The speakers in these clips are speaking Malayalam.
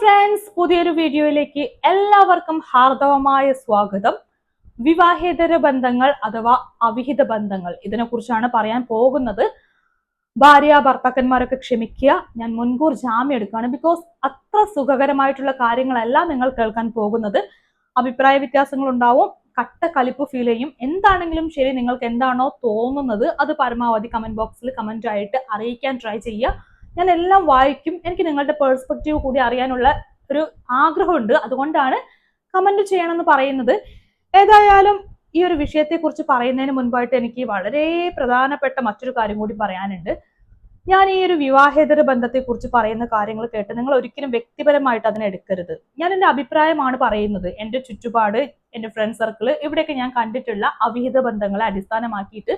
ഫ്രണ്ട്സ് പുതിയൊരു വീഡിയോയിലേക്ക് എല്ലാവർക്കും ഹാർദവമായ സ്വാഗതം. വിവാഹേതര ബന്ധങ്ങൾ അഥവാ അവിഹിത ബന്ധങ്ങൾ ഇതിനെക്കുറിച്ചാണ് പറയാൻ പോകുന്നത്. ഭാര്യ ഭർത്താക്കന്മാരൊക്കെ ക്ഷമിക്കുക. ഞാൻ മുൻകൂർ ജാമ്യം എടുക്കുകയാണ്. ബിക്കോസ് അത്ര സുഖകരമായിട്ടുള്ള കാര്യങ്ങളല്ല നിങ്ങൾ കേൾക്കാൻ പോകുന്നത്. അഭിപ്രായ വ്യത്യാസങ്ങൾ ഉണ്ടാവും. കട്ട കലിപ്പ് ഫീൽ ചെയ്യും. എന്താണെങ്കിലും ശരി നിങ്ങൾക്ക് എന്താണോ തോന്നുന്നത് അത് പരമാവധി കമന്റ് ബോക്സിൽ കമന്റ് ആയിട്ട് അറിയിക്കാൻ ട്രൈ ചെയ്യുക. ഞാൻ എല്ലാം വായിക്കും. എനിക്ക് നിങ്ങളുടെ പേഴ്സ്പെക്റ്റീവ് കൂടി അറിയാനുള്ള ഒരു ആഗ്രഹമുണ്ട്. അതുകൊണ്ടാണ് കമന്റ് ചെയ്യണമെന്ന് പറയുന്നത്. ഏതായാലും ഈ ഒരു വിഷയത്തെക്കുറിച്ച് പറയുന്നതിന് മുൻപായിട്ട് എനിക്ക് വളരെ പ്രധാനപ്പെട്ട മറ്റൊരു കാര്യം കൂടി പറയാനുണ്ട്. ഞാൻ ഈ ഒരു വിവാഹേതര ബന്ധത്തെക്കുറിച്ച് പറയുന്ന കാര്യങ്ങൾ കേട്ട് നിങ്ങൾ ഒരിക്കലും വ്യക്തിപരമായിട്ട് അതിനെ എടുക്കരുത്. ഞാൻ എന്റെ അഭിപ്രായമാണ് പറയുന്നത്. എന്റെ ചുറ്റുപാട് എന്റെ ഫ്രണ്ട് സർക്കിൾ ഇവിടെയൊക്കെ ഞാൻ കണ്ടിട്ടുള്ള അവിഹിത ബന്ധങ്ങളെ അടിസ്ഥാനമാക്കിയിട്ട്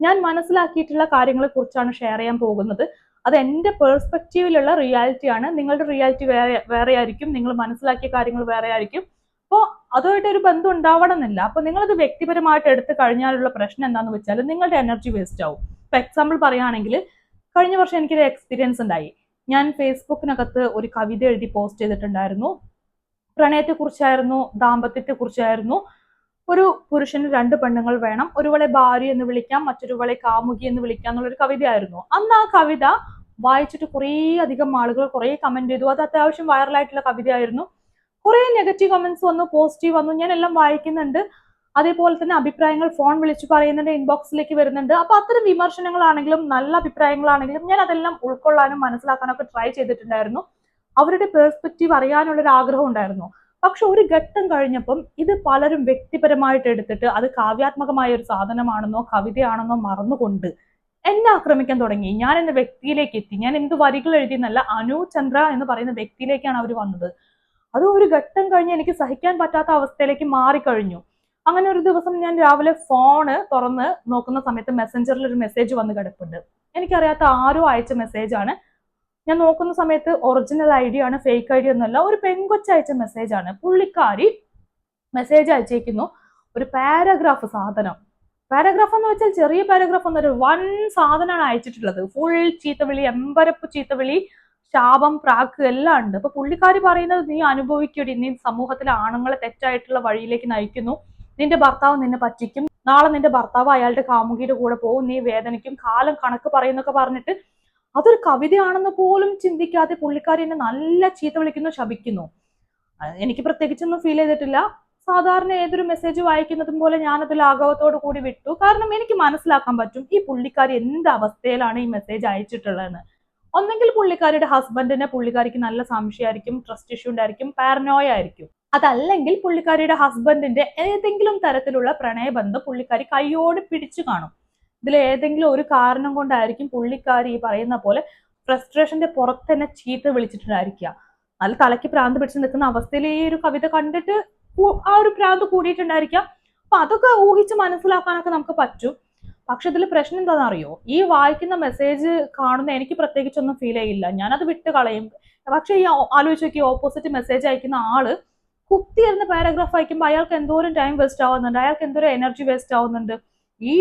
ഞാൻ മനസ്സിലാക്കിയിട്ടുള്ള കാര്യങ്ങളെ കുറിച്ചാണ് ഷെയർ ചെയ്യാൻ പോകുന്നത്. അത് എന്റെ പേഴ്സ്പെക്റ്റീവിലുള്ള റിയാലിറ്റി ആണ്. നിങ്ങളുടെ റിയാലിറ്റി വേറെ വേറെ ആയിരിക്കും നിങ്ങൾ മനസ്സിലാക്കിയ കാര്യങ്ങൾ വേറെ ആയിരിക്കും അപ്പോൾ അതുമായിട്ട് ഒരു ബന്ധം ഉണ്ടാവണമെന്നില്ല. അപ്പോൾ നിങ്ങളത് വ്യക്തിപരമായിട്ട് എടുത്ത് കഴിഞ്ഞാലുള്ള പ്രശ്നം എന്താണെന്ന് വെച്ചാൽ നിങ്ങളുടെ എനർജി വേസ്റ്റ് ആവും. ഇപ്പൊ എക്സാമ്പിൾ പറയുകയാണെങ്കിൽ കഴിഞ്ഞ വർഷം എനിക്കൊരു എക്സ്പീരിയൻസ് ഉണ്ടായി. ഞാൻ ഫേസ്ബുക്കിനകത്ത് ഒരു കവിത എഴുതി പോസ്റ്റ് ചെയ്തിട്ടുണ്ടായിരുന്നു. പ്രണയത്തെക്കുറിച്ചായിരുന്നു ദാമ്പത്യത്തെക്കുറിച്ചായിരുന്നു. ഒരു പുരുഷന് രണ്ട് പെണ്ണുങ്ങൾ വേണം. ഒരുവളെ ഭാര്യ എന്ന് വിളിക്കാം മറ്റൊരുവളെ കാമുകി എന്ന് വിളിക്കാം എന്നുള്ളൊരു കവിതയായിരുന്നു. അന്ന് ആ കവിത വായിച്ചിട്ട് കുറേ അധികം ആളുകൾ കുറേ കമന്റ് ചെയ്തു. അത് അത്യാവശ്യം വൈറലായിട്ടുള്ള കവിതയായിരുന്നു. കുറേ നെഗറ്റീവ് കമന്റ്സ് വന്നു പോസിറ്റീവ് വന്നു. ഞാൻ എല്ലാം വായിക്കുന്നുണ്ട്. അതേപോലെ തന്നെ അഭിപ്രായങ്ങൾ ഫോൺ വിളിച്ചു പറയുന്നുണ്ട് ഇൻബോക്സിലേക്ക് വരുന്നുണ്ട്. അപ്പൊ അത്തരം വിമർശനങ്ങളാണെങ്കിലും നല്ല അഭിപ്രായങ്ങളാണെങ്കിലും ഞാൻ അതെല്ലാം ഉൾക്കൊള്ളാനും മനസ്സിലാക്കാനും ഒക്കെ ട്രൈ ചെയ്തിട്ടുണ്ടായിരുന്നു. അവരുടെ പേഴ്സ്പെക്റ്റീവ് അറിയാനുള്ള ഒരു ആഗ്രഹം ഉണ്ടായിരുന്നു. പക്ഷെ ഒരു ഘട്ടം കഴിഞ്ഞപ്പം ഇത് പലരും വ്യക്തിപരമായിട്ട് എടുത്തിട്ട് അത് കാവ്യാത്മകമായ ഒരു സാധനമാണെന്നോ കവിതയാണെന്നോ മറന്നുകൊണ്ട് എന്നെ ആക്രമിക്കാൻ തുടങ്ങി. ഞാൻ എന്റെ വ്യക്തിയിലേക്ക് എത്തി. ഞാൻ എന്ത് വരികൾ എഴുതിയെന്നല്ല അനു ചന്ദ്ര എന്ന് പറയുന്ന വ്യക്തിയിലേക്കാണ് അവർ വന്നത്. അത് ഒരു ഘട്ടം കഴിഞ്ഞ് എനിക്ക് സഹിക്കാൻ പറ്റാത്ത അവസ്ഥയിലേക്ക് മാറിക്കഴിഞ്ഞു. അങ്ങനെ ഒരു ദിവസം ഞാൻ രാവിലെ ഫോണ് തുറന്ന് നോക്കുന്ന സമയത്ത് മെസ്സഞ്ചറിൽ ഒരു മെസ്സേജ് വന്ന് കിടപ്പുണ്ട്. എനിക്കറിയാത്ത ആരോ അയച്ച മെസ്സേജാണ് ഞാൻ നോക്കുന്ന സമയത്ത് ഒറിജിനൽ ഐ ഡി ആണ് ഫേക്ക് ഐ ഡി ഒന്നുമല്ല. ഒരു പെൺകൊച്ച അയച്ച മെസ്സേജ് ആണ്. പുള്ളിക്കാരി മെസ്സേജ് അയച്ചേക്കുന്നു. ഒരു പാരഗ്രാഫ് സാധനം. പാരഗ്രാഫ് എന്ന് വെച്ചാൽ ചെറിയ പാരഗ്രാഫ് എന്നൊരു വൺ സാധനമാണ് അയച്ചിട്ടുള്ളത്. ഫുൾ ചീത്തവിളി എമ്പരപ്പ് ചീത്തവിളി ശാപം പ്രാക്ക് എല്ലാം ഉണ്ട്. അപ്പൊ പുള്ളിക്കാരി പറയുന്നത് നീ അനുഭവിക്കടി നീ സമൂഹത്തിലെ ആണുങ്ങളെ തെറ്റായിട്ടുള്ള വഴിയിലേക്ക് നയിക്കുന്നു. നിന്റെ ഭർത്താവ് നിന്നെ പറ്റിക്കും. നാളെ നിന്റെ ഭർത്താവ് അയാളുടെ കാമുകിയുടെ കൂടെ പോകും. നീ വേദനിക്കും. കാലം കണക്ക് പറയുന്നൊക്കെ പറഞ്ഞിട്ട് അതൊരു കവിതയാണെന്ന് പോലും ചിന്തിക്കാതെ പുള്ളിക്കാരി എന്നെ നല്ല ചീത്ത വിളിക്കുന്നു ശപിക്കുന്നു. എനിക്ക് പ്രത്യേകിച്ചൊന്നും ഫീൽ ചെയ്തിട്ടില്ല. സാധാരണ ഏതൊരു മെസ്സേജ് വായിക്കുന്നതും പോലെ ഞാനത് ലാഘവത്തോടു കൂടി വിട്ടു. കാരണം എനിക്ക് മനസ്സിലാക്കാൻ പറ്റും ഈ പുള്ളിക്കാരി എന്ത് അവസ്ഥയിലാണ് ഈ മെസ്സേജ് അയച്ചിട്ടുള്ളതെന്ന്. ഒന്നെങ്കിൽ പുള്ളിക്കാരിയുടെ ഹസ്ബൻഡിനെ പുള്ളിക്കാരിക്ക് നല്ല സംശയമായിരിക്കും ട്രസ്റ്റ് ഇഷ്യൂ ഉണ്ടായിരിക്കും പാരനോയ ആയിരിക്കും. അതല്ലെങ്കിൽ പുള്ളിക്കാരിയുടെ ഹസ്ബൻഡിന്റെ ഏതെങ്കിലും തരത്തിലുള്ള പ്രണയബന്ധം പുള്ളിക്കാരി കയ്യോട് പിടിച്ചു കാണും. ഇതിൽ ഏതെങ്കിലും ഒരു കാരണം കൊണ്ടായിരിക്കും പുള്ളിക്കാരി ഈ പറയുന്ന പോലെ ഫ്രസ്ട്രേഷന്റെ പുറത്ത് തന്നെ ചീത്ത വിളിച്ചിട്ടുണ്ടായിരിക്കുക. നല്ല തലയ്ക്ക് പ്രാന്ത് പിടിച്ച് നിൽക്കുന്ന അവസ്ഥയിൽ ഈ ഒരു കവിത കണ്ടിട്ട് ആ ഒരു പ്രാന്ത് കൂടിയിട്ടുണ്ടായിരിക്കാം. അപ്പൊ അതൊക്കെ ഊഹിച്ച് മനസ്സിലാക്കാനൊക്കെ നമുക്ക് പറ്റും. പക്ഷെ ഇതിൽ പ്രശ്നം എന്താണെന്ന് അറിയോ? ഈ വായിക്കുന്ന മെസ്സേജ് കാണുന്ന എനിക്ക് പ്രത്യേകിച്ചൊന്നും ഫീൽ ചെയ്യില്ല. ഞാനത് വിട്ട് കളയും. പക്ഷെ ഈ ആലോചിച്ച് നോക്കി ഓപ്പോസിറ്റ് മെസ്സേജ് അയക്കുന്ന ആൾ കുത്തിയിരുന്ന പാരഗ്രാഫ് അയക്കുമ്പോൾ അയാൾക്ക് എന്തോരം ടൈം വേസ്റ്റ് ആവുന്നുണ്ട്? അയാൾക്ക് എന്തോരം എനർജി വേസ്റ്റ് ആവുന്നുണ്ട്? ഈ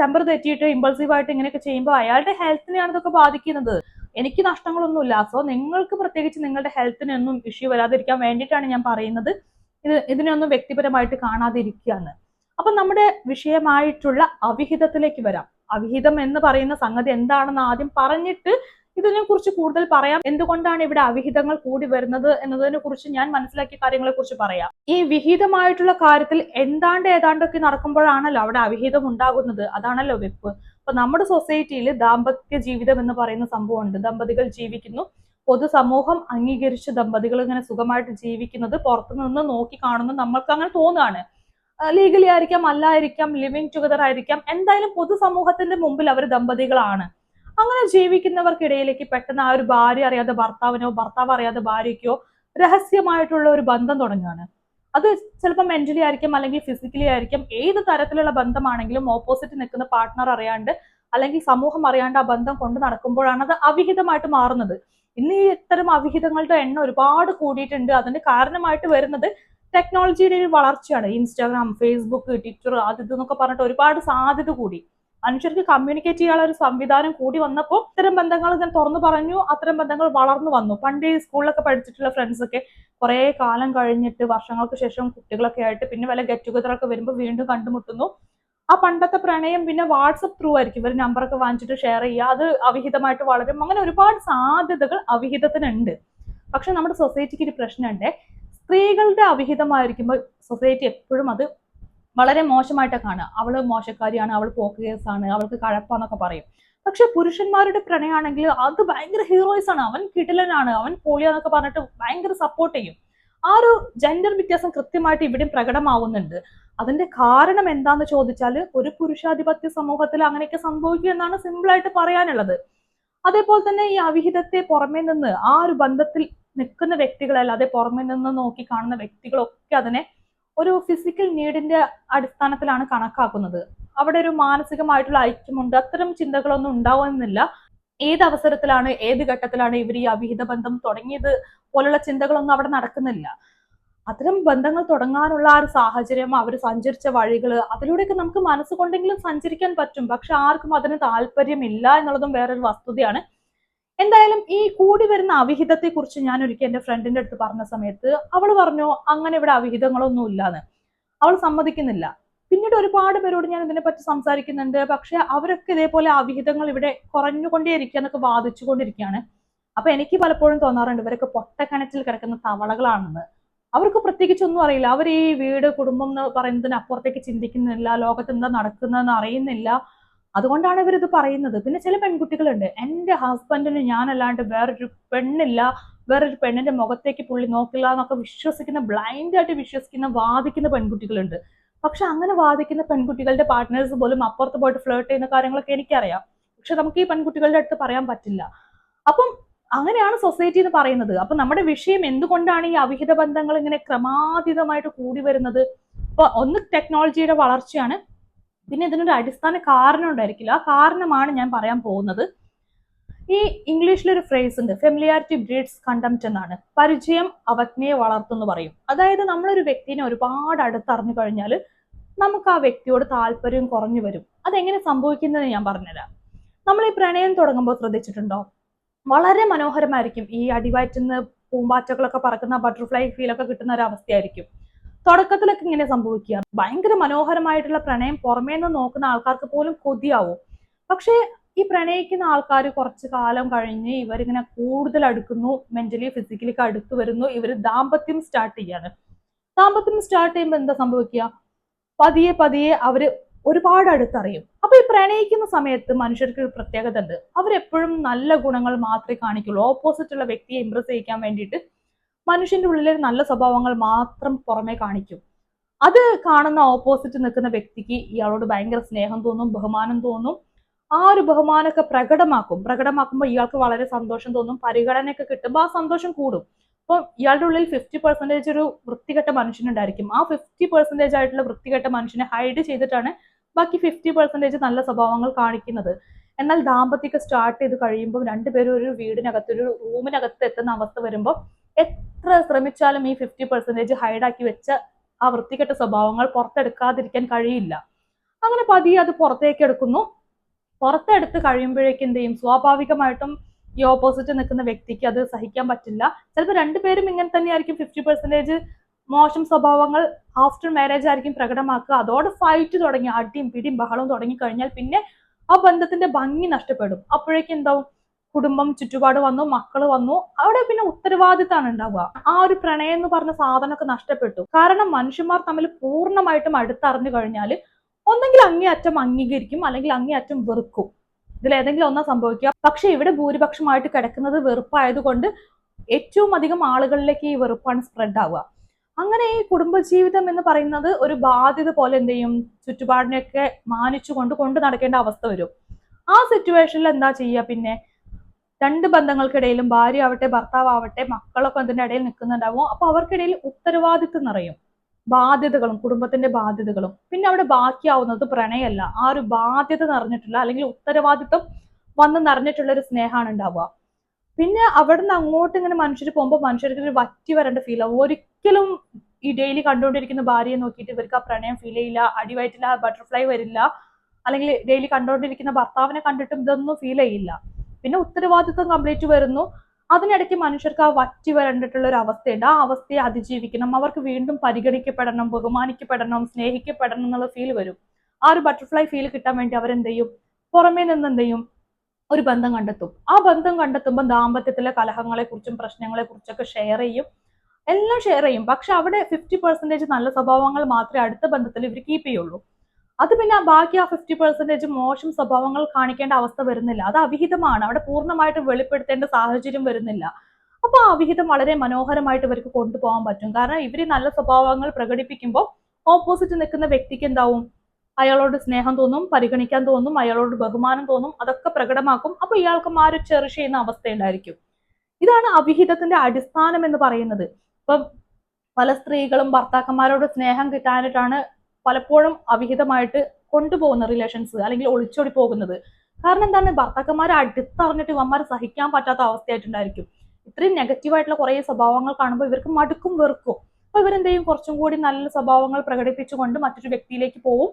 ടെമ്പർ തെറ്റിയിട്ട് ഇമ്പൾസീവ് ആയിട്ട് ഇങ്ങനെയൊക്കെ ചെയ്യുമ്പോൾ അയാളുടെ ഹെൽത്തിനെയാണ് ഇതൊക്കെ ബാധിക്കുന്നത്. എനിക്ക് നഷ്ടങ്ങളൊന്നുമില്ല. സോ നിങ്ങൾക്ക് പ്രത്യേകിച്ച് നിങ്ങളുടെ ഹെൽത്തിനൊന്നും ഇഷ്യൂ വരാതിരിക്കാൻ വേണ്ടിയിട്ടാണ് ഞാൻ പറയുന്നത്. ഇത് ഇതിനൊന്നും വ്യക്തിപരമായിട്ട് കാണാതിരിക്കുകയാണ്. അപ്പൊ നമ്മുടെ വിഷയമായിട്ടുള്ള അവിഹിതത്തിലേക്ക് വരാം. അവിഹിതം എന്ന് പറയുന്ന സംഗതി എന്താണെന്ന് ആദ്യം പറഞ്ഞിട്ട് ഇതിനെ കുറിച്ച് കൂടുതൽ പറയാം. എന്തുകൊണ്ടാണ് ഇവിടെ അവിഹിതങ്ങൾ കൂടി വരുന്നത് എന്നതിനെ കുറിച്ച് ഞാൻ മനസ്സിലാക്കിയ കാര്യങ്ങളെ കുറിച്ച് പറയാം. ഈ വിഹിതമായിട്ടുള്ള കാര്യത്തിൽ എന്താണ്ട് ഏതാണ്ടൊക്കെ നടക്കുമ്പോഴാണല്ലോ അവിടെ അവിഹിതം ഉണ്ടാകുന്നത്. അതാണല്ലോ വെപ്പ്. അപ്പൊ നമ്മുടെ സൊസൈറ്റിയിൽ ദാമ്പത്യ ജീവിതം എന്ന് പറയുന്ന സംഭവമുണ്ട്. ദമ്പതികൾ ജീവിക്കുന്നു. പൊതുസമൂഹം അംഗീകരിച്ച ദമ്പതികൾ ഇങ്ങനെ സുഖമായിട്ട് ജീവിക്കുന്നത് പുറത്തുനിന്ന് നോക്കി കാണുന്നു നമ്മൾക്ക് അങ്ങനെ തോന്നുകയാണ്. ലീഗലി ആയിരിക്കാം അല്ലായിരിക്കാം ലിവിങ് ടുഗദർ ആയിരിക്കാം. എന്തായാലും പൊതുസമൂഹത്തിന്റെ മുമ്പിൽ അവർ ദമ്പതികളാണ്. അങ്ങനെ ജീവിക്കുന്നവർക്കിടയിലേക്ക് പെട്ടെന്ന് ആ ഒരു ഭാര്യ അറിയാതെ ഭർത്താവിനോ ഭർത്താവ് അറിയാതെ ഭാര്യയ്ക്കോ രഹസ്യമായിട്ടുള്ള ഒരു ബന്ധം തുടങ്ങുകയാണ്. അത് ചിലപ്പോൾ മെന്റലി ആയിരിക്കും അല്ലെങ്കിൽ ഫിസിക്കലി ആയിരിക്കും. ഏത് തരത്തിലുള്ള ബന്ധമാണെങ്കിലും ഓപ്പോസിറ്റ് നിൽക്കുന്ന പാർട്ട്ണർ അറിയാണ്ട് അല്ലെങ്കിൽ സമൂഹം അറിയാണ്ട് ആ ബന്ധം കൊണ്ട് നടക്കുമ്പോഴാണ് അത് അവിഹിതമായിട്ട് മാറുന്നത്. ഇന്ന് ഈ ഇത്തരം അവിഹിതങ്ങളുടെ എണ്ണം ഒരുപാട് കൂടിയിട്ടുണ്ട്. അതിന്റെ കാരണമായിട്ട് വരുന്നത് ടെക്നോളജിയുടെ ഒരു വളർച്ചയാണ്. ഇൻസ്റ്റാഗ്രാം ഫേസ്ബുക്ക് ട്വിറ്റർ അത് ഇതെന്നൊക്കെ പറഞ്ഞിട്ട് ഒരുപാട് സാധ്യത കൂടി. മനുഷ്യർക്ക് കമ്മ്യൂണിക്കേറ്റ് ചെയ്യാനുള്ള ഒരു സംവിധാനം കൂടി വന്നപ്പോൾ ഇത്തരം ബന്ധങ്ങൾ ഞാൻ തുറന്നു പറഞ്ഞു. അത്തരം ബന്ധങ്ങൾ വളർന്നു വന്നു. പണ്ട് സ്കൂളിലൊക്കെ പഠിച്ചിട്ടുള്ള ഫ്രണ്ട്സ് ഒക്കെ കുറെ കാലം കഴിഞ്ഞിട്ട് വർഷങ്ങൾക്ക് ശേഷം കുട്ടികളൊക്കെ ആയിട്ട് പിന്നെ വല്ല ഗെറ്റ് ടുഗദർ ഒക്കെ വരുമ്പോൾ വീണ്ടും കണ്ടുമുട്ടുന്നു. ആ പണ്ടത്തെ പ്രണയം പിന്നെ വാട്സപ്പ് ത്രൂ ആയിരിക്കും. ഇവർ നമ്പറൊക്കെ വാങ്ങിച്ചിട്ട് ഷെയർ ചെയ്യുക. അത് അവിഹിതമായിട്ട് വളരും. അങ്ങനെ ഒരുപാട് സാധ്യതകൾ അവിഹിതത്തിനുണ്ട്. പക്ഷെ നമ്മുടെ സൊസൈറ്റിക്ക് ഒരു പ്രശ്നമുണ്ട്. സ്ത്രീകളുടെ അവിഹിതമായിരിക്കുമ്പോൾ സൊസൈറ്റി എപ്പോഴും അത് വളരെ മോശമായിട്ടാണ് കാണുക. അവൾ മോശക്കാരിയാണ് അവൾ പോക്ക് ആണ് അവൾക്ക് കഴപ്പാന്നൊക്കെ പറയും. പക്ഷെ പുരുഷന്മാരുടെ പ്രണയാണെങ്കിൽ അത് ഭയങ്കര ഹീറോയിസ് ആണ്. അവൻ കിടിലനാണ് അവൻ പോളിയാന്നൊക്കെ പറഞ്ഞിട്ട് ഭയങ്കര സപ്പോർട്ട് ചെയ്യും. ആ ഒരു ജെൻഡർ വ്യത്യാസം കൃത്യമായിട്ട് ഇവിടെയും പ്രകടമാവുന്നുണ്ട്. അതിന്റെ കാരണം എന്താന്ന് ചോദിച്ചാൽ ഒരു പുരുഷാധിപത്യ സമൂഹത്തിൽ അങ്ങനെയൊക്കെ സംഭവിക്കുക എന്നാണ് സിമ്പിൾ ആയിട്ട് പറയാനുള്ളത്. അതേപോലെ തന്നെ ഈ അവിഹിതത്തെ പുറമേ നിന്ന് ആ ഒരു ബന്ധത്തിൽ നിൽക്കുന്ന വ്യക്തികളല്ലാതെ പുറമേ നിന്ന് നോക്കി കാണുന്ന വ്യക്തികളൊക്കെ അതിനെ ഒരു ഫിസിക്കൽ നീഡിന്റെ അടിസ്ഥാനത്തിലാണ് കണക്കാക്കുന്നത്. അവിടെ ഒരു മാനസികമായിട്ടുള്ള ഐക്യമുണ്ട്. അത്തരം ചിന്തകളൊന്നും ഉണ്ടാവുന്നില്ല. ഏത് അവസരത്തിലാണ് ഏത് ഘട്ടത്തിലാണ് ഇവർ ഈ അവിഹിത ബന്ധം തുടങ്ങിയത് പോലുള്ള ചിന്തകളൊന്നും അവിടെ നടക്കുന്നില്ല. അത്തരം ബന്ധങ്ങൾ തുടങ്ങാനുള്ള ആ ഒരു സാഹചര്യം അവർ സഞ്ചരിച്ച വഴികൾ അതിലൂടെയൊക്കെ നമുക്ക് മനസ്സുകൊണ്ടെങ്കിലും സഞ്ചരിക്കാൻ പറ്റും. പക്ഷെ ആർക്കും അതിന് താല്പര്യമില്ല എന്നുള്ളതും വേറൊരു വസ്തുതയാണ്. എന്തായാലും ഈ കൂടി വരുന്ന അവിഹിതത്തെ കുറിച്ച് ഞാൻ ഒരിക്കൽ എന്റെ ഫ്രണ്ടിന്റെ അടുത്ത് പറഞ്ഞ സമയത്ത് അവൾ പറഞ്ഞു അങ്ങനെ ഇവിടെ അവിഹിതങ്ങളൊന്നും ഇല്ലാന്ന്. അവൾ സമ്മതിക്കുന്നില്ല. പിന്നീട് ഒരുപാട് പേരോട് ഞാൻ ഇതിനെപ്പറ്റി സംസാരിക്കുന്നുണ്ട്. പക്ഷെ അവരൊക്കെ ഇതേപോലെ അവിഹിതങ്ങൾ ഇവിടെ കുറഞ്ഞുകൊണ്ടേയിരിക്കുക എന്നൊക്കെ വാദിച്ചുകൊണ്ടിരിക്കുകയാണ്. അപ്പൊ എനിക്ക് പലപ്പോഴും തോന്നാറുണ്ട് ഇവരൊക്കെ പൊട്ടക്കിണറ്റിൽ കിടക്കുന്ന തവളകളാണെന്ന്. അവർക്ക് പ്രത്യേകിച്ച് ഒന്നും അറിയില്ല. അവർ ഈ വീട് കുടുംബം എന്ന് പറയുന്നതിന് അപ്പുറത്തേക്ക് ചിന്തിക്കുന്നില്ല. ലോകത്ത് എന്താ നടക്കുന്നതെന്ന് അറിയുന്നില്ല. അതുകൊണ്ടാണ് ഇവരിത് പറയുന്നത്. പിന്നെ ചില പെൺകുട്ടികളുണ്ട്. എന്റെ ഹസ്ബൻഡിന് ഞാനല്ലാണ്ട് വേറൊരു പെണ്ണില്ല. വേറൊരു പെണ്ണിന്റെ മുഖത്തേക്ക് പുള്ളി നോക്കില്ല എന്നൊക്കെ വിശ്വസിക്കുന്ന ബ്ലൈൻഡ് ആയിട്ട് വിശ്വസിക്കുന്ന വാദിക്കുന്ന പെൺകുട്ടികളുണ്ട്. പക്ഷെ അങ്ങനെ വാദിക്കുന്ന പെൺകുട്ടികളുടെ പാർട്ട്നേഴ്സ് പോലും അപ്പുറത്ത് പോയിട്ട് ഫ്ലേർട്ട് ചെയ്യുന്ന കാര്യങ്ങളൊക്കെ എനിക്കറിയാം. പക്ഷെ നമുക്ക് ഈ പെൺകുട്ടികളുടെ അടുത്ത് പറയാൻ പറ്റില്ല. അപ്പം അങ്ങനെയാണ് സൊസൈറ്റി എന്ന് പറയുന്നത്. അപ്പൊ നമ്മുടെ വിഷയം എന്തുകൊണ്ടാണ് ഈ അവിഹിത ബന്ധങ്ങൾ ഇങ്ങനെ ക്രമാതീതമായിട്ട് കൂടി വരുന്നത്? ഇപ്പൊ ഒന്ന് ടെക്നോളജിയുടെ വളർച്ചയാണ്. പിന്നെ ഇതിനൊരു അടിസ്ഥാന കാരണം ഉണ്ടായിരിക്കില്ല. ആ കാരണമാണ് ഞാൻ പറയാൻ പോകുന്നത്. ഈ ഇംഗ്ലീഷിലൊരു ഫ്രേസ് ഉണ്ട് ഫെമിലിയാരിറ്റി ബ്രീഡ്സ് കണ്ടംപ്റ്റ് എന്നാണ്. പരിചയം അവജ്ഞയെ വളർത്തുന്നു പറയും. അതായത് നമ്മളൊരു വ്യക്തിനെ ഒരുപാട് അടുത്തറിഞ്ഞു കഴിഞ്ഞാൽ നമുക്ക് ആ വ്യക്തിയോട് താല്പര്യം കുറഞ്ഞു വരും. അതെങ്ങനെ സംഭവിക്കുന്നത് ഞാൻ പറഞ്ഞുതരാം. നമ്മൾ ഈ പ്രണയം തുടങ്ങുമ്പോൾ ശ്രദ്ധിച്ചിട്ടുണ്ടോ? വളരെ മനോഹരമായിരിക്കും. ഈ അടിവയറ്റുന്ന പൂമ്പാറ്റകളൊക്കെ പറക്കുന്ന ബട്ടർഫ്ലൈ ഫീലൊക്കെ കിട്ടുന്ന ഒരു അവസ്ഥയായിരിക്കും. തുടക്കത്തിലൊക്കെ ഇങ്ങനെ സംഭവിക്കുക. ഭയങ്കര മനോഹരമായിട്ടുള്ള പ്രണയം പുറമേ നിന്ന് നോക്കുന്ന ആൾക്കാർക്ക് പോലും കൊതിയാവും. പക്ഷേ ഈ പ്രണയിക്കുന്ന ആൾക്കാർ കുറച്ച് കാലം കഴിഞ്ഞ് ഇവരിങ്ങനെ കൂടുതൽ അടുക്കുന്നു മെന്റലി ഫിസിക്കലി ഒക്കെ അടുത്തു വരുന്നു. ഇവർ ദാമ്പത്യം സ്റ്റാർട്ട് ചെയ്യാണ്. ദാമ്പത്യം സ്റ്റാർട്ട് ചെയ്യുമ്പോൾ എന്താ സംഭവിക്കുക? പതിയെ പതിയെ അവർ ഒരുപാട് അടുത്തറിയും. അപ്പൊ ഈ പ്രണയിക്കുന്ന സമയത്ത് മനുഷ്യർക്ക് ഒരു പ്രത്യേകത ഉണ്ട്. അവരെപ്പോഴും നല്ല ഗുണങ്ങൾ മാത്രമേ കാണിക്കുള്ളൂ. ഓപ്പോസിറ്റ് ഉള്ള വ്യക്തിയെ ഇംപ്രസ് ചെയ്യിക്കാൻ വേണ്ടിയിട്ട് മനുഷ്യന്റെ ഉള്ളിലെ നല്ല സ്വഭാവങ്ങൾ മാത്രം പുറമേ കാണിക്കും. അത് കാണുന്ന ഓപ്പോസിറ്റ് നിൽക്കുന്ന വ്യക്തിക്ക് ഇയാളോട് ഭയങ്കര സ്നേഹം തോന്നും ബഹുമാനം തോന്നും. ആ ഒരു ബഹുമാനമൊക്കെ പ്രകടമാക്കും. പ്രകടമാക്കുമ്പോൾ ഇയാൾക്ക് വളരെ സന്തോഷം തോന്നും പരിഗണനയൊക്കെ കിട്ടുമ്പോൾ ആ സന്തോഷം കൂടും. അപ്പോൾ ഇയാളുടെ ഉള്ളിൽ ഫിഫ്റ്റി പെർസെന്റേജ് ഒരു വൃത്തികെട്ട മനുഷ്യനുണ്ടായിരിക്കും ആ ഫിഫ്റ്റി പെർസെന്റേജ് ആയിട്ടുള്ള വൃത്തികെട്ട മനുഷ്യനെ ഹൈഡ് ചെയ്തിട്ടാണ് ബാക്കി ഫിഫ്റ്റി പെർസെന്റേജ് നല്ല സ്വഭാവങ്ങൾ കാണിക്കുന്നത്. എന്നാൽ ദാമ്പത്യമൊക്കെ സ്റ്റാർട്ട് ചെയ്ത് കഴിയുമ്പോൾ രണ്ടുപേരും ഒരു വീടിനകത്ത് ഒരു റൂമിനകത്ത് എത്തുന്ന അവസ്ഥ വരുമ്പോൾ എത്ര ശ്രമിച്ചാലും ഈ ഫിഫ്റ്റി പെർസെന്റേജ് ഹൈഡാക്കി വെച്ച ആ വൃത്തികെട്ട സ്വഭാവങ്ങൾ പുറത്തെടുക്കാതിരിക്കാൻ കഴിയില്ല. അങ്ങനെ പതിയെ അത് പുറത്തേക്ക് എടുക്കുന്നു. പുറത്തെടുത്ത് കഴിയുമ്പോഴേക്കും എന്ത് ചെയ്യും? സ്വാഭാവികമായിട്ടും ഈ ഓപ്പോസിറ്റ് നിൽക്കുന്ന വ്യക്തിക്ക് അത് സഹിക്കാൻ പറ്റില്ല. ചിലപ്പോൾ രണ്ടുപേരും ഇങ്ങനെ തന്നെയായിരിക്കും. ഫിഫ്റ്റി പെർസെന്റേജ് മോശം സ്വഭാവങ്ങൾ ആഫ്റ്റർ മാരേജ് ആയിരിക്കും പ്രകടമാക്കുക. അതോടെ ഫൈറ്റ് തുടങ്ങി. അടിയും പിടിയും ബഹളവും തുടങ്ങി കഴിഞ്ഞാൽ പിന്നെ ആ ബന്ധത്തിന്റെ ഭംഗി നഷ്ടപ്പെടും. അപ്പോഴേക്കും എന്താവും? കുടുംബം ചുറ്റുപാട് വന്നു മക്കൾ വന്നു. അവിടെ പിന്നെ ഉത്തരവാദിത്തമാണ് ഉണ്ടാവുക. ആ ഒരു പ്രണയം എന്ന് പറഞ്ഞ സാധനമൊക്കെ നഷ്ടപ്പെട്ടു. കാരണം മനുഷ്യന്മാർ തമ്മിൽ പൂർണമായിട്ടും അടുത്തറിഞ്ഞു കഴിഞ്ഞാൽ ഒന്നെങ്കിൽ അങ്ങേയറ്റം അംഗീകരിക്കും അല്ലെങ്കിൽ അങ്ങേയറ്റം വെറുക്കും. ഇതിൽ ഏതെങ്കിലും ഒന്നാ സംഭവിക്കുക. പക്ഷെ ഇവിടെ ഭൂരിപക്ഷമായിട്ട് കിടക്കുന്നത് വെറുപ്പായതുകൊണ്ട് ഏറ്റവും അധികം ആളുകളിലേക്ക് ഈ വെറുപ്പാണ് സ്പ്രെഡ് ആവുക. അങ്ങനെ ഈ കുടുംബജീവിതം എന്ന് പറയുന്നത് ഒരു ബാധ്യത പോലെ എന്ത് ചെയ്യും? ചുറ്റുപാടിനെയൊക്കെ മാനിച്ചുകൊണ്ട് കൊണ്ട് നടക്കേണ്ട അവസ്ഥ വരും. ആ സിറ്റുവേഷനിൽ എന്താ ചെയ്യുക പിന്നെ? രണ്ട് ബന്ധങ്ങൾക്കിടയിലും ഭാര്യ ആവട്ടെ ഭർത്താവ് ആവട്ടെ മക്കളൊക്കെ അതിന്റെ ഇടയിൽ നിൽക്കുന്നുണ്ടാവും. അപ്പൊ അവർക്കിടയിൽ ഉത്തരവാദിത്വം നിറയും. ബാധ്യതകളും കുടുംബത്തിന്റെ ബാധ്യതകളും. പിന്നെ അവിടെ ബാക്കിയാവുന്നത് പ്രണയമല്ല. ആ ഒരു ബാധ്യത നിറഞ്ഞിട്ടുള്ള അല്ലെങ്കിൽ ഉത്തരവാദിത്വം വന്ന് നിറഞ്ഞിട്ടുള്ള ഒരു സ്നേഹമാണ് ഉണ്ടാവുക. പിന്നെ അവിടെ നിന്ന് അങ്ങോട്ട് ഇങ്ങനെ മനുഷ്യർ പോകുമ്പോൾ മനുഷ്യർക്ക് ഒരു വറ്റി വരേണ്ട ഫീൽ ആവും ഒരിക്കലും ഈ ഡെയിലി കണ്ടുകൊണ്ടിരിക്കുന്ന ഭാര്യയെ നോക്കിയിട്ട് ഇവർക്ക് ആ പ്രണയം ഫീൽ ചെയ്യില്ല അടിവായിട്ടില്ല ബട്ടർഫ്ലൈ വരില്ല. അല്ലെങ്കിൽ ഡെയിലി കണ്ടുകൊണ്ടിരിക്കുന്ന ഭർത്താവിനെ കണ്ടിട്ടും ഇതൊന്നും ഫീൽ ചെയ്യില്ല. പിന്നെ ഉത്തരവാദിത്വം കംപ്ലീറ്റ് വരുന്നു. അതിനിടയ്ക്ക് മനുഷ്യർക്ക് ആ വറ്റി വരണ്ടിട്ടുള്ള ഒരു അവസ്ഥയുണ്ട്. ആ അവസ്ഥയെ അതിജീവിക്കണം. അവർക്ക് വീണ്ടും പരിഗണിക്കപ്പെടണം ബഹുമാനിക്കപ്പെടണം സ്നേഹിക്കപ്പെടണം എന്നുള്ള ഫീൽ വരും. ആ ഒരു ബട്ടർഫ്ലൈ ഫീൽ കിട്ടാൻ വേണ്ടി അവരെന്ത് ചെയ്യും പുറമേ നിന്ന് എന്ത് ചെയ്യും ഒരു ബന്ധം കണ്ടെത്തും. ആ ബന്ധം കണ്ടെത്തുമ്പോൾ ദാമ്പത്യത്തിലെ കലഹങ്ങളെക്കുറിച്ചും പ്രശ്നങ്ങളെക്കുറിച്ചൊക്കെ പ്രശ്നങ്ങളെ കുറിച്ചൊക്കെ ഷെയർ ചെയ്യും. എല്ലാം ഷെയർ ചെയ്യും. പക്ഷെ അവിടെ ഫിഫ്റ്റി പെർസെന്റേജ് നല്ല സ്വഭാവങ്ങൾ മാത്രമേ അടുത്ത ബന്ധത്തിൽ ഇവർ കീപ്പ് ചെയ്യുള്ളൂ. അത് പിന്നെ ബാക്കി ആ ഫിഫ്റ്റി പെർസെന്റേജ് മോശം സ്വഭാവങ്ങൾ കാണിക്കേണ്ട അവസ്ഥ വരുന്നില്ല. അത് അവിഹിതമാണ്. അവിടെ പൂർണമായിട്ട് വെളിപ്പെടുത്തേണ്ട സാഹചര്യം വരുന്നില്ല. അപ്പൊ ആ അവിഹിതം വളരെ മനോഹരമായിട്ട് ഇവർക്ക് കൊണ്ടുപോകാൻ പറ്റും. കാരണം ഇവർ നല്ല സ്വഭാവങ്ങൾ പ്രകടിപ്പിക്കുമ്പോൾ ഓപ്പോസിറ്റ് നിൽക്കുന്ന വ്യക്തിക്ക് എന്താവും? അയാളോട് സ്നേഹം തോന്നും പരിഗണിക്കാൻ തോന്നും അയാളോട് ബഹുമാനം തോന്നും അതൊക്കെ പ്രകടമാക്കും. അപ്പൊ ഇയാൾക്ക് മാറി ചെറിഷ് ചെയ്യുന്ന അവസ്ഥ ഉണ്ടായിരിക്കും. ഇതാണ് അവിഹിതത്തിന്റെ അടിസ്ഥാനം എന്ന് പറയുന്നത്. ഇപ്പം പല സ്ത്രീകളും ഭർത്താക്കന്മാരോട് സ്നേഹം കിട്ടാനായിട്ടാണ് പലപ്പോഴും അവിഹിതമായിട്ട് കൊണ്ടുപോകുന്ന റിലേഷൻസ് അല്ലെങ്കിൽ ഒളിച്ചോടി പോകുന്നത്. കാരണം എന്താണ്? ഭർത്താക്കന്മാരെ അടുത്തറിഞ്ഞിട്ട് ഇവന്മാർ സഹിക്കാൻ പറ്റാത്ത അവസ്ഥയായിട്ടുണ്ടായിരിക്കും. ഇത്രയും നെഗറ്റീവായിട്ടുള്ള കുറേ സ്വഭാവങ്ങൾ കാണുമ്പോൾ ഇവർക്ക് മടുക്കും വെറുക്കും. അപ്പൊ ഇവരെന്ത് ചെയ്യും കുറച്ചും കൂടി നല്ല സ്വഭാവങ്ങൾ പ്രകടിപ്പിച്ചുകൊണ്ട് മറ്റൊരു വ്യക്തിയിലേക്ക് പോവും.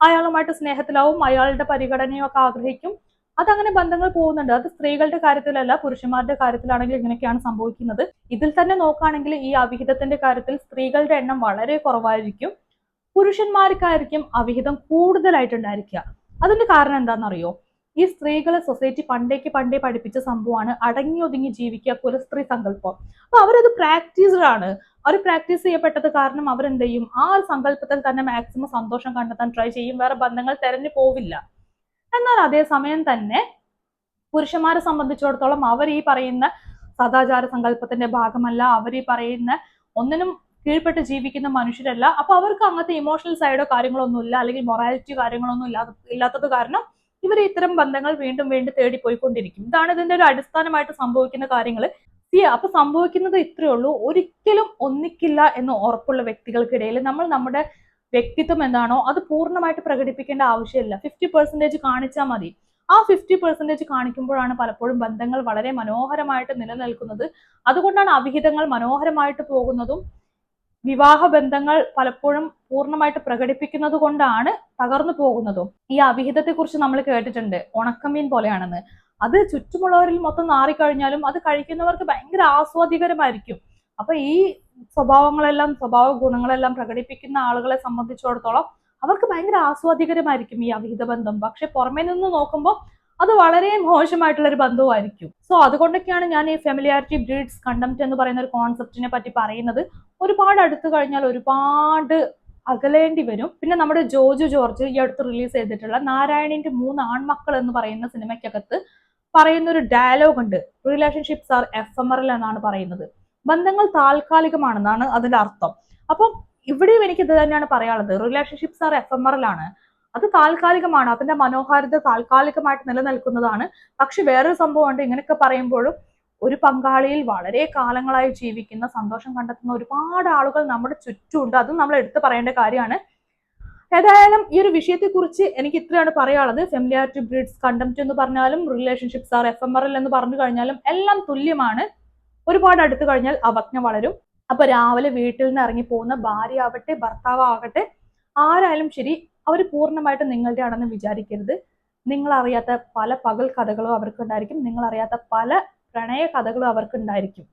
അയാളുമായിട്ട് സ്നേഹത്തിലാവും. അയാളുടെ പരിഗണനയും ഒക്കെ ആഗ്രഹിക്കും. അതങ്ങനെ ബന്ധങ്ങൾ പോകുന്നുണ്ട്. അത് സ്ത്രീകളുടെ കാര്യത്തിലല്ല പുരുഷന്മാരുടെ കാര്യത്തിലാണെങ്കിൽ ഇങ്ങനെയൊക്കെയാണ് സംഭവിക്കുന്നത്. ഇതിൽ തന്നെ നോക്കുകയാണെങ്കിൽ ഈ അവിഹിതത്തിന്റെ കാര്യത്തിൽ സ്ത്രീകളുടെ എണ്ണം വളരെ കുറവായിരിക്കും. പുരുഷന്മാർക്കായിരിക്കും അവിഹിതം കൂടുതലായിട്ടുണ്ടായിരിക്കുക. അതിന്റെ കാരണം എന്താണെന്നറിയോ? ഈ സ്ത്രീകളെ സൊസൈറ്റി പണ്ടേക്ക് പണ്ടേ പഠിപ്പിച്ച സംഭവമാണ് അടങ്ങി ഒതുങ്ങി ജീവിക്കുക കുലസ്ത്രീ സങ്കല്പം. അപ്പൊ അവരത് പ്രാക്ടീസ്ഡ് ആണ്. അവർ പ്രാക്ടീസ് ചെയ്യപ്പെട്ടത് കാരണം അവരെന്ത് ചെയ്യും ആ ഒരു സങ്കല്പത്തിൽ തന്നെ മാക്സിമം സന്തോഷം കണ്ടെത്താൻ ട്രൈ ചെയ്യും. വേറെ ബന്ധങ്ങൾ തെരഞ്ഞു പോവില്ല. എന്നാൽ അതേ സമയം തന്നെ പുരുഷന്മാരെ സംബന്ധിച്ചിടത്തോളം അവർ ഈ പറയുന്ന സദാചാര സങ്കല്പത്തിന്റെ ഭാഗമല്ല. അവർ ഈ പറയുന്ന ഒന്നിനും കീഴ്പ്പെട്ട് ജീവിക്കുന്ന മനുഷ്യരല്ല. അപ്പൊ അവർക്ക് അങ്ങനത്തെ ഇമോഷണൽ സൈഡോ കാര്യങ്ങളോ ഒന്നും ഇല്ല അല്ലെങ്കിൽ മൊറാലിറ്റി കാര്യങ്ങളൊന്നും ഇല്ലാത്ത ഇല്ലാത്തത് കാരണം ഇവർ ഇത്തരം ബന്ധങ്ങൾ വീണ്ടും വീണ്ടും തേടി പോയിക്കൊണ്ടിരിക്കും ഇതാണ് ഇതിന്റെ ഒരു അടിസ്ഥാനമായിട്ട് സംഭവിക്കുന്ന കാര്യങ്ങൾ അപ്പൊ സംഭവിക്കുന്നത് ഇത്രയേ ഉള്ളൂ. ഒരിക്കലും ഒന്നിക്കില്ല എന്ന് ഉറപ്പുള്ള വ്യക്തികൾക്കിടയിൽ നമ്മൾ നമ്മുടെ വ്യക്തിത്വം എന്താണോ അത് പൂർണമായിട്ട് പ്രകടിപ്പിക്കേണ്ട ആവശ്യമില്ല. ഫിഫ്റ്റി പെർസെന്റേജ് കാണിച്ചാൽ മതി. ആ ഫിഫ്റ്റി പെർസെന്റേജ് കാണിക്കുമ്പോഴാണ് പലപ്പോഴും ബന്ധങ്ങൾ വളരെ മനോഹരമായിട്ട് നിലനിൽക്കുന്നത്. അതുകൊണ്ടാണ് അവിഹിതങ്ങൾ മനോഹരമായിട്ട് പോകുന്നതും വിവാഹ ബന്ധങ്ങൾ പലപ്പോഴും പൂർണമായിട്ട് പ്രകടിപ്പിക്കുന്നത് കൊണ്ടാണ് തകർന്നു പോകുന്നതും. ഈ അവിഹിതത്തെ കുറിച്ച് നമ്മൾ കേട്ടിട്ടുണ്ട്. ഉണക്കമീൻ പോലെയാണെന്ന്. അത് ചുറ്റുമുള്ളവരിൽ മൊത്തം നാറിക്കഴിഞ്ഞാലും അത് കഴിക്കുന്നവർക്ക് ഭയങ്കര ആസ്വാദികരമായിരിക്കും. അപ്പൊ ഈ സ്വഭാവങ്ങളെല്ലാം സ്വഭാവ ഗുണങ്ങളെല്ലാം പ്രകടിപ്പിക്കുന്ന ആളുകളെ സംബന്ധിച്ചിടത്തോളം അവർക്ക് ഭയങ്കര ആസ്വാദികരമായിരിക്കും ഈ അവിഹിത ബന്ധം പക്ഷെ പുറമെ നിന്ന് നോക്കുമ്പോൾ അത് വളരെ മോശമായിട്ടുള്ള ഒരു ബന്ധവുമായിരിക്കും. സോ അതുകൊണ്ടൊക്കെയാണ് ഞാൻ ഈ ഫെമിലിയാരിറ്റി ബ്രീഡ്സ് കണ്ടംപ്റ്റ് എന്ന് പറയുന്ന ഒരു കോൺസെപ്റ്റിനെ പറ്റി പറയുന്നത്. ഒരുപാട് അടുത്ത് കഴിഞ്ഞാൽ ഒരുപാട് അകലേണ്ടി വരും. പിന്നെ നമ്മുടെ ജോജു ജോർജ് ഈ അടുത്ത് റിലീസ് ചെയ്തിട്ടുള്ള നാരായണിന്റെ മൂന്ന് ആൺമക്കൾ എന്ന് പറയുന്ന സിനിമയ്ക്കകത്ത് പറയുന്ന ഒരു ഡയലോഗ് ഉണ്ട്. Relationships are F M R എന്നാണ് പറയുന്നത്. ബന്ധങ്ങൾ താൽക്കാലികമാണെന്നാണ് അതിന്റെ അർത്ഥം. അപ്പം ഇവിടെയും എനിക്ക് ഇത് തന്നെയാണ് പറയാനുള്ളത്. റിലേഷൻഷിപ്സ് ആർ എഫ് എഫമറൽ ആണ്. അത് താൽക്കാലികമാണ്. അതിന്റെ മനോഹാരിത താൽക്കാലികമായിട്ട് നിലനിൽക്കുന്നതാണ്. പക്ഷെ വേറൊരു സംഭവമുണ്ട്. ഇങ്ങനെയൊക്കെ പറയുമ്പോഴും ഒരു പങ്കാളിയിൽ വളരെ കാലങ്ങളായി ജീവിക്കുന്ന സന്തോഷം കണ്ടെത്തുന്ന ഒരുപാട് ആളുകൾ നമ്മുടെ ചുറ്റുമുണ്ട്. അതും നമ്മൾ എടുത്തു പറയേണ്ട കാര്യമാണ്. ഏതായാലും ഈ ഒരു വിഷയത്തെക്കുറിച്ച് എനിക്ക് ഇത്രയാണ് പറയാനുള്ളത്. ഫെമിലിയാരിറ്റി ബ്രീഡ്സ് കണ്ടംപ്റ്റ് എന്ന് പറഞ്ഞാലും relationships are F M R L എന്ന് പറഞ്ഞു കഴിഞ്ഞാലും എല്ലാം തുല്യമാണ്. ഒരുപാട് അടുത്ത് കഴിഞ്ഞാൽ അവജ്ഞ വളരും. അപ്പൊ രാവിലെ വീട്ടിൽ നിന്ന് ഇറങ്ങി പോകുന്ന ഭാര്യ ആവട്ടെ ഭർത്താവ് ആകട്ടെ ആരായാലും ശരി അവർ പൂർണമായിട്ടും നിങ്ങളുടെ ആണെന്ന് വിചാരിക്കരുത്. നിങ്ങൾ അറിയാത്ത പല പകൽ കഥകളും അവർക്കുണ്ടായിരിക്കും. നിങ്ങൾ അറിയാത്ത പല പ്രണയ കഥകളും അവർക്കുണ്ടായിരിക്കും.